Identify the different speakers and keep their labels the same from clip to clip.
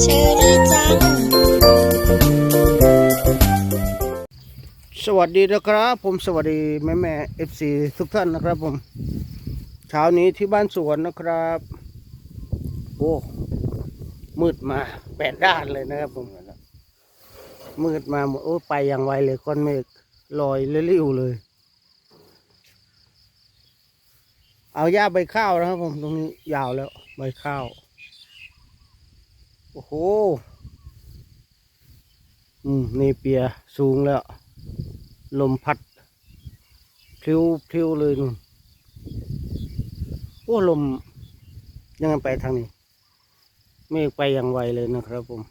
Speaker 1: เชอรี่จัง
Speaker 2: สวัสดีนะครับ ผมสวัสดีแม่แม่เอฟซีทุกท่านนะครับผมเช้านี้ที่บ้านสวนนะครับ โอ้มืดมาแปดด้านเลยนะครับผมมืดมาหมดโอ้ไปอย่างไวเลยก้อนเมฆลอยเลี้ยวเลย เอาหญ้าใบข้าวนะครับผมตรงนี้ยาวแล้วใบข้าว โอ้โห อืมนี่เปียสูงแล้ว ลมพัดพลิ้วพลิ้วเลยนู่นโอ้ลมยังไงไปทางนี้เมฆไปอย่างไวเลยนะครับผม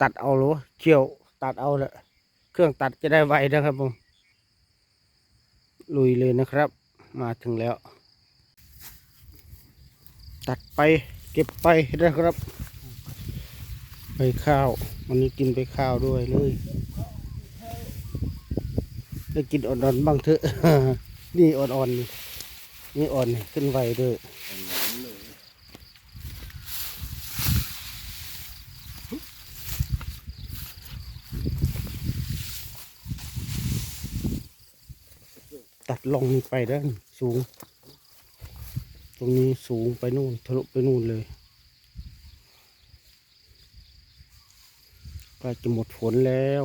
Speaker 2: ตัดเอาหรอเชี่ยว ตัดเอาละเครื่องตัดจะได้ไวนะครับผม ลุยเลยนะครับ มาถึงแล้ว ตัดไปเก็บไปนะครับไปข้าววันนี้กินไปข้าวด้วยเลยได้กินอ่อนๆบ้างเถอะ นี่อ่อนๆนี่นี่อ่อนขึ้นไวด้วย ลงนี่ไปด้านสูง ตรงนี้สูงไปนู่นทะลุไปนู่นเลยใกล้จะหมดฝนแล้ว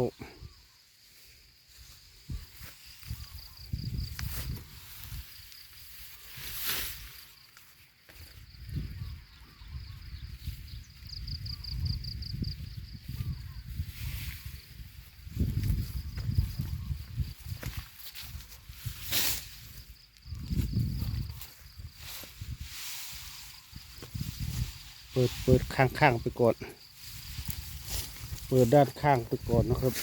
Speaker 2: ปิดเปิดข้างข้างไปก่อน เปิดด้านข้างไปก่อนนะครับ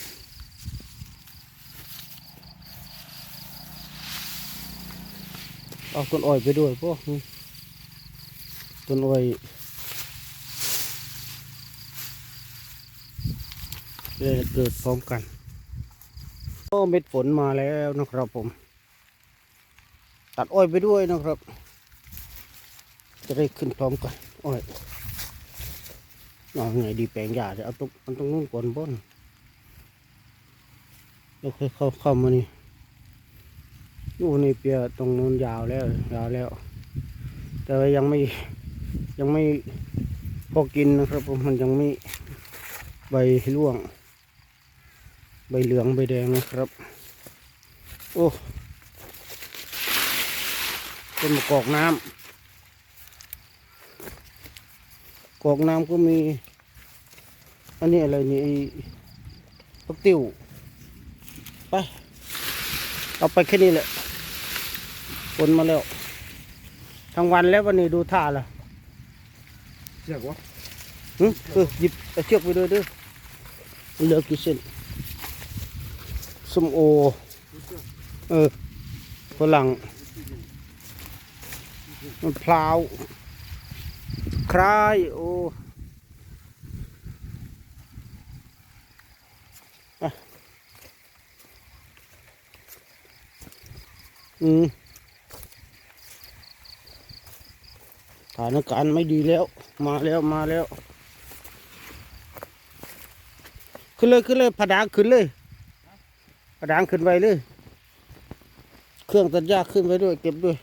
Speaker 2: เอาต้นอ้อยไปด้วยพวกต้นอ้อยจะเกิดพร้อมกันโอ้เม็ดฝนมาแล้วนะครับผม ตัดอ้อยไปด้วยนะครับ จะได้ขึ้นพร้อมกันอ้อย เอาไงดีแปลงหญ้าจะเอาตรงมันตรงนู้นก่อนบนแล้วค่อยเข้าเข้ามานี่นู่นนี่เปียตรงนู้นยาวแล้วยาวแล้ว แต่ว่ายังไม่ยังไม่พอกินนะครับผมมันยังไม่ใบร่วง ใบเหลืองใบแดงนะครับ โอ้เป็นมะกอกน้ำกอกน้ำก็มี อันนี้อะไรนี่ไอ้ปักติวไปเอาไปแค่นี้แหละฝนมาแล้วทั้งวันแล้ววันนี้ดูท่าละ
Speaker 3: เชือกวะ
Speaker 2: หึเออหยิบเอาเชือกไปด้วยเด้วยเหลือกี่เส้นส้มโอ เออฝรั่งมะพร้าวคราย โอ้ อืมสถานการณ์ไม่ดีแล้ว มาแล้วมาแล้ว ขึ้นเลยขึ้นเลยผดางขึ้นเลยผดางขึ้นไปเลย เครื่องตัดหญ้าขึ้นไปด้วย เก็บด้วย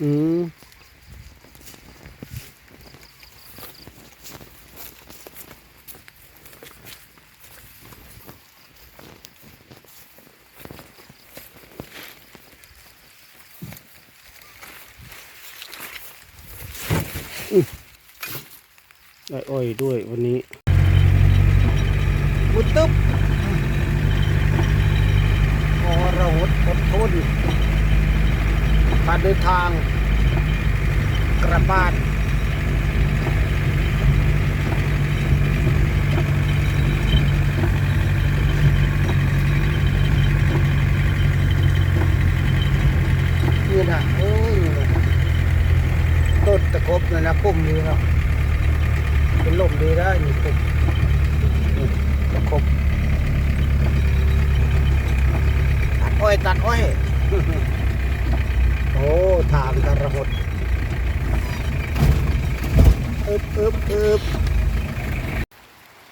Speaker 2: อืมได้อ้อยด้วยวันนี้บุตบขอเราอดอดทน มาเดินทางกระบบ้านนี่นะโอ้ยต้นตะคบเลยนะพุ่มลยเนาะเป็นลมดีได้นี่ตะคบตัดอ้อยตัดอ้อย ระหดอึบอึบอึบ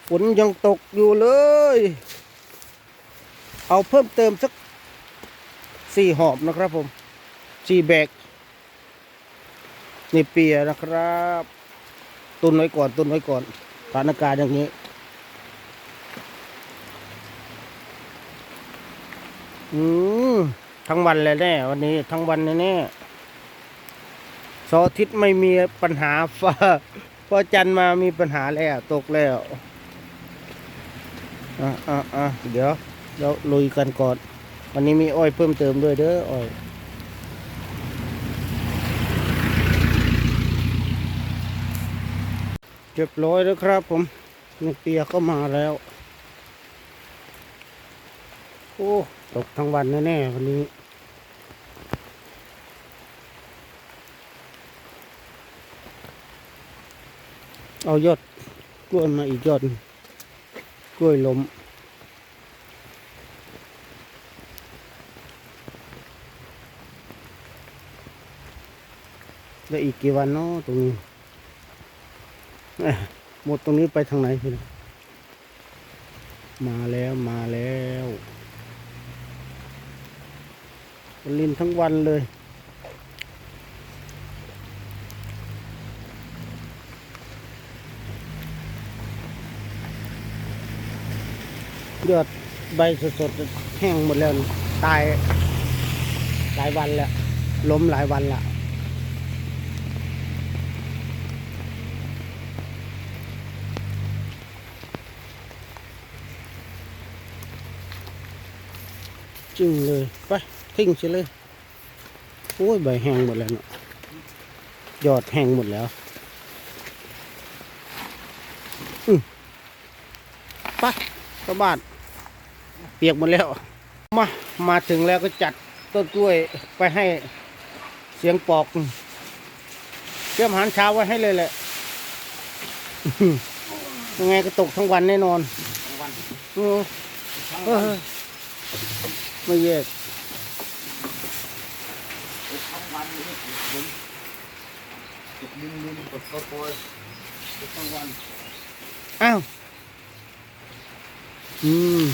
Speaker 2: ฝนยังตกอยู่เลย เอาเพิ่มเติมสักสี่หอบนะครับผมสี่แบก นี่เปียนะครับ ตุนไว้ก่อน ตุนไว้ก่อนสถานการณ์อย่างนี้ อืมทั้งวันเลยแน่ วันนี้ทั้งวันแน่ เสาร์อาทิตย์ไม่มีปัญหาฟ้าพอจันมามีปัญหาแล้วตกแล้วอะอะอะเดี๋ยวเราลุยกันก่อน วันนี้มีอ้อยเพิ่มเติมด้วยเด้ออ้อยเรียบร้อยแล้วครับผมนี่เปียก็มาแล้ว โอ้ ตกทั้งวันแน่ๆวันนี้ เอายอดกล้วยมาอีกยอดกล้วยล้มแล้วอีกกี่วันเนาะตรงนี้หมดตรงนี้ไปทางไหนพี่นะมาแล้วมาแล้วลินทั้งวันเลย ยอดใบสดๆแห้งหมดแล้วตายหลายวันแล้วล้มหลายวันละจริงเลยไปทิ้งเสียเลยโอ้ยใบแห้งหมดแล้วเนาะยอดแห้งหมดแล้วอืมไปกลับบ้าน เปียกหมดแล้ว มามาถึงแล้วก็จัดต้นกล้วยไปให้เสียงปอกเตรียมอาหารเช้าไว้ให้เลยแหละยังไงก็ตกทั้งวันแน่นอนไม่แยกอ้าว อืม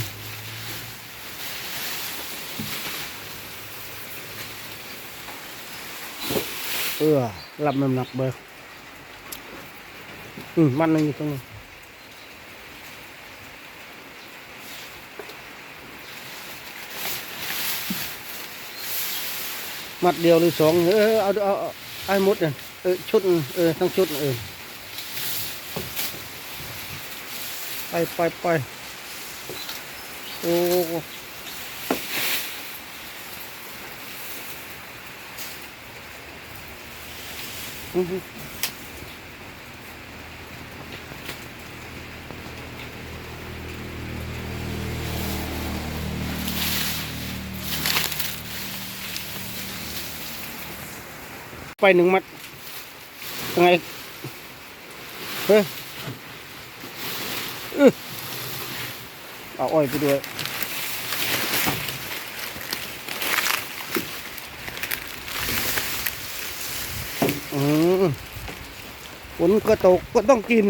Speaker 2: เออรับน้ำหนักเบอร์อืมมันหนึงอยู่ตรงนี้มัดเดียวหรือสองเออเอาเอาเอาเอาให้หมดเลยเออชุดหนึ่งเออทั้งชุดเออ ไปหนึ่งมัดยังไงเฮ้ยอื้อเอาอ้อยไปด้วย อืมฝนก็ตกก็ต้องกิน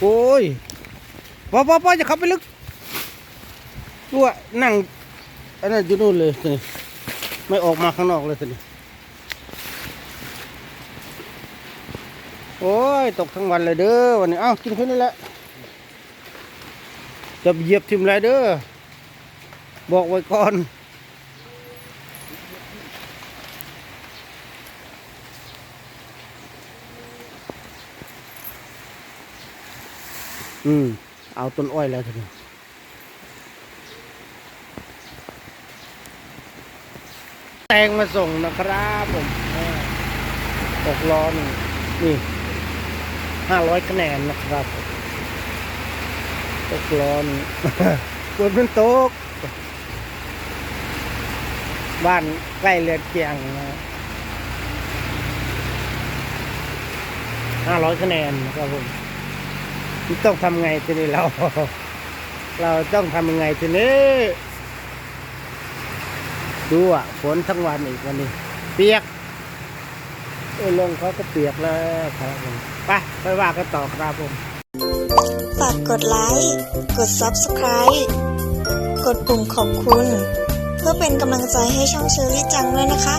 Speaker 2: โอ้ยพ่อพ่อพอจะข้าไปลึกดูว่านั่งอันนั้นอยู่นู่นเลยสิไม่ออกมาข้างนอกเลยสิโอ้ย ตกทั้งวันเลยเด้อวันนี้ เอ้ากินแค่นี้แหละจะเหยียบทิมไรเด้อบอกไว้ก่อน อืม เอาต้นอ้อยแล้วทีนี้แตงมาส่งนะครับผมตกล้อหนึ่งนี่ห้าร้อยคะแนนนะครับตกล้อหนึ่งฝนมันตก บ้านใกล้เรือนเคียงนะห้าร้อยคะแนนนะครับผม ต้องทำไงทีนี้เรา เราต้องทำยังไงทีนี้ ดูอะ ฝนทั้งวันอีกวันนี้ เปียกเออลงเขาก็เปียกแล้วครับผมไปไปว่ากันต่อครับผม
Speaker 1: ฝากกดไลค์ กด Subscribe กดปุ่มขอบคุณ เพื่อเป็นกำลังใจให้ช่องเชอรี่จังด้วยนะคะ